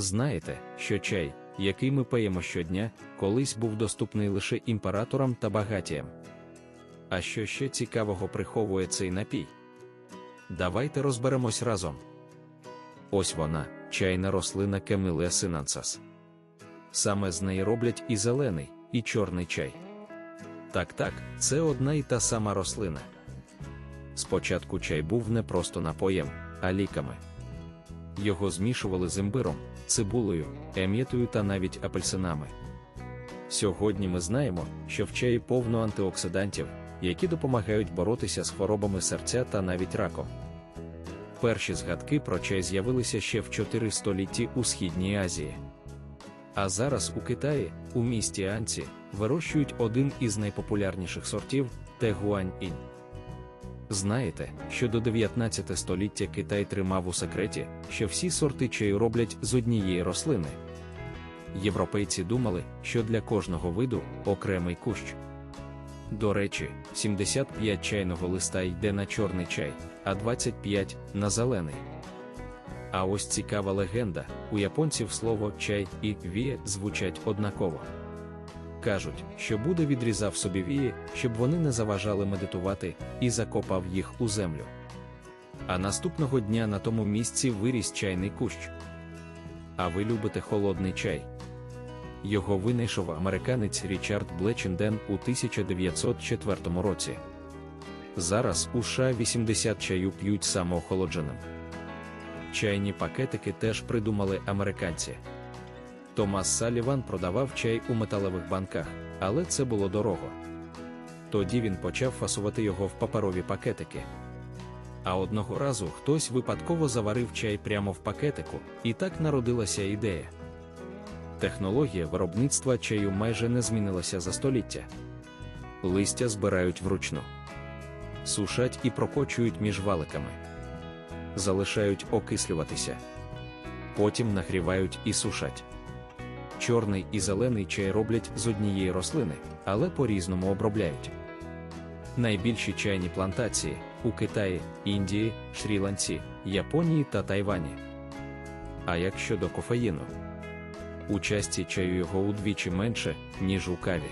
Знаєте, що чай, який ми пиємо щодня, колись був доступний лише імператорам та багатіям. А що ще цікавого приховує цей напій? Давайте розберемось разом. Ось вона, чайна рослина Camellia sinensis. Саме з неї роблять і зелений, і чорний чай. Так, так, це одна і та сама рослина. Спочатку чай був не просто напоєм, а ліками. Його змішували з імбиром, цибулею, ем'ятою та навіть апельсинами. Сьогодні ми знаємо, що в чаї повно антиоксидантів, які допомагають боротися з хворобами серця та навіть раком. Перші згадки про чай з'явилися ще в 4 столітті у Східній Азії. А зараз у Китаї, у місті Анці, вирощують один із найпопулярніших сортів Тегуань-інь. Знаєте, що до 19 століття Китай тримав у секреті, що всі сорти чаю роблять з однієї рослини. Європейці думали, що для кожного виду окремий кущ. До речі, 75 чайного листа йде на чорний чай, а 25 на зелений. А ось цікава легенда: у японців слово чай і віє звучать однаково. Кажуть, що Буда відрізав собі вії, щоб вони не заважали медитувати, і закопав їх у землю. А наступного дня на тому місці виріс чайний кущ. А ви любите холодний чай? Його винайшов американець Річард Блеченден у 1904 році. Зараз у США 80 чаю п'ють самоохолодженим. Чайні пакетики теж придумали американці. Томас Саліван продавав чай у металевих банках, але це було дорого. Тоді він почав фасувати його в паперові пакетики. А одного разу хтось випадково заварив чай прямо в пакетику, і так народилася ідея. Технологія виробництва чаю майже не змінилася за століття. Листя збирають вручну, сушать і прокочують між валиками, залишають окислюватися, потім нагрівають і сушать. Чорний і зелений чай роблять з однієї рослини, але по-різному обробляють. Найбільші чайні плантації у Китаї, Індії, Шрі-Ланці, Японії та Тайвані. А як щодо кофеїну? У часті чаю його удвічі менше, ніж у каві.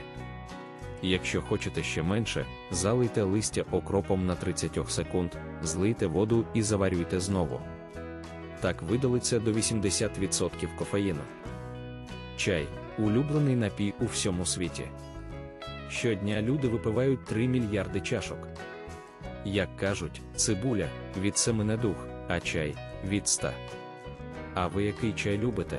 Якщо хочете ще менше, залийте листя окропом на 30 секунд, злийте воду і заварюйте знову. Так видалиться до 80% кофеїну. Чай улюблений напій у всьому світі. Щодня люди випивають 3 мільярди чашок. Як кажуть, цибуля від семене дух, а чай від ста. А ви який чай любите?